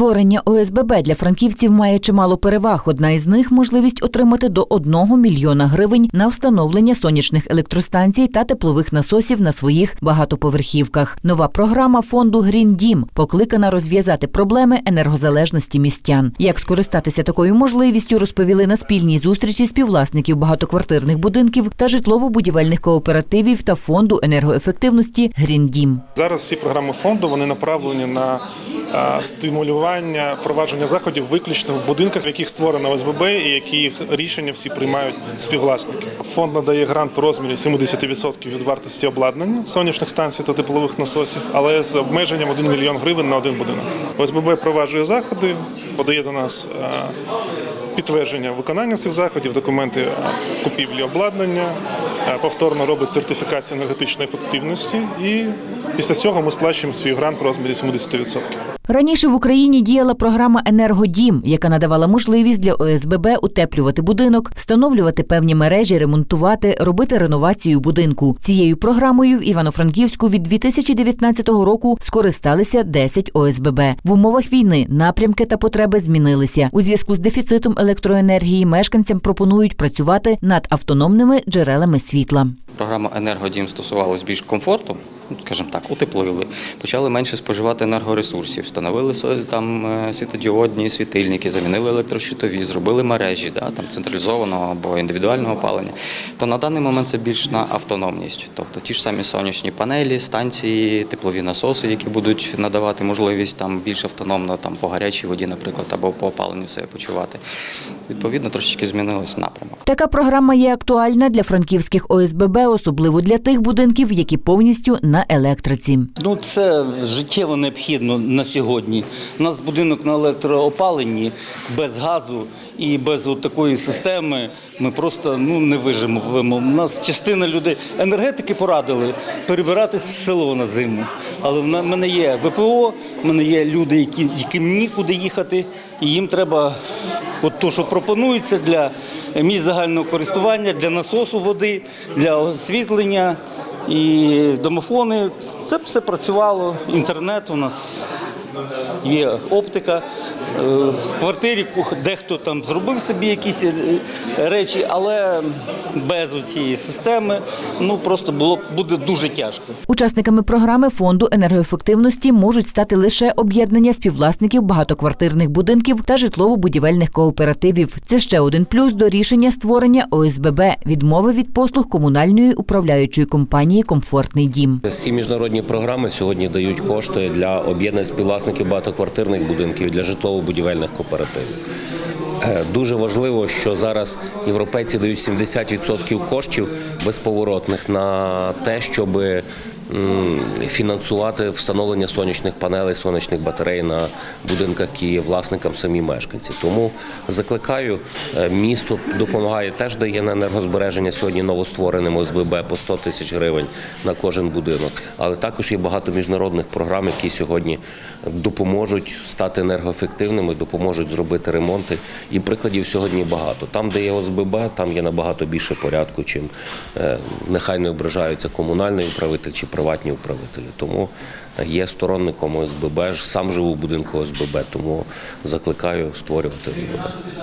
Створення ОСББ для франківців має чимало переваг. Одна із них можливість отримати до 1 мільйона гривень на встановлення сонячних електростанцій та теплових насосів на своїх багатоповерхівках. Нова програма фонду Грін Дім покликана розв'язати проблеми енергозалежності містян. Як скористатися такою можливістю, розповіли на спільній зустрічі співвласників багатоквартирних будинків та житлово-будівельних кооперативів та фонду енергоефективності Грін Дім. Зараз всі програми фонду вони направлені на стимулювання впровадження заходів виключно в будинках, в яких створено ОСББ, і які рішення всі приймають співвласники. Фонд надає грант у розмірі 70% від вартості обладнання сонячних станцій та теплових насосів, але з обмеженням 1 мільйон гривень на один будинок. ОСББ впроваджує заходи, подає до нас підтвердження виконання цих заходів, документи купівлі обладнання, повторно робить сертифікацію енергетичної ефективності, і після цього ми сплачуємо свій грант у розмірі 70%. Раніше в Україні діяла програма Енергодім, яка надавала можливість для ОСББ утеплювати будинок, встановлювати певні мережі, ремонтувати, робити реновацію будинку. Цією програмою в Івано-Франківську від 2019 року скористалися 10 ОСББ. В умовах війни напрямки та потреби змінилися. У зв'язку з дефіцитом електроенергії мешканцям пропонують працювати над автономними джерелами світла. Програма енергодім стосувалась більш комфорту, скажімо так, утеплили. Почали менше споживати енергоресурсів, встановили там е, світодіодні світильники, замінили електрощитові, зробили мережі да, там, централізованого або індивідуального опалення. То на даний момент це більш на автономність. Тобто ті ж самі сонячні панелі, станції, теплові насоси, які будуть надавати можливість там більш автономно там, по гарячій воді, наприклад, або по опаленню себе почувати. Відповідно, трошечки змінилось напрямок. Така програма є актуальна для франківських ОСББ, особливо для тих будинків, які повністю на електриці. Ну, це життєво необхідно на сьогодні. У нас будинок на електроопаленні без газу і без такої системи ми просто ну, не виживемо. У нас частина людей енергетики порадили перебиратись в село на зиму. Але в мене є ВПО, в мене є люди, які, яким нікуди їхати, і їм треба от то, що пропонується для місць загального користування, для насосу води, для освітлення. І домофони, це все працювало. Інтернет у нас є оптика. Е, В квартирі дехто там зробив собі якісь е, речі, але без цієї системи ну просто було буде дуже тяжко. Учасниками програми фонду енергоефективності можуть стати лише об'єднання співвласників багатоквартирних будинків та житлово-будівельних кооперативів. Це ще один плюс до рішення створення ОСББ відмови від послуг комунальної управляючої компанії Комфортний дім. Всі міжнародні програми сьогодні дають кошти для об'єднань співвласників багатоквартирних будинків для житлово-будівельних кооперативів. Е, Дуже важливо, що зараз європейці дають 70% коштів безповоротних на те, щоб фінансувати встановлення сонячних панелей, сонячних батарей на будинках, є власникам самі мешканці. Тому закликаю, е, місто допомагає, теж дає на енергозбереження сьогодні новоствореним ОСББ по 100 тисяч гривень на кожен будинок. Але також є багато міжнародних програм, які сьогодні допоможуть стати енергоефективними, допоможуть зробити ремонти. І прикладів сьогодні багато. Там, де є ОСББ, там є набагато більше порядку, чим е, нехай не ображаються комунальний управитель чи приватні управителі. Тому є сторонником ОСББ. Сам живу в будинку ОСББ, тому закликаю створювати ОСББ.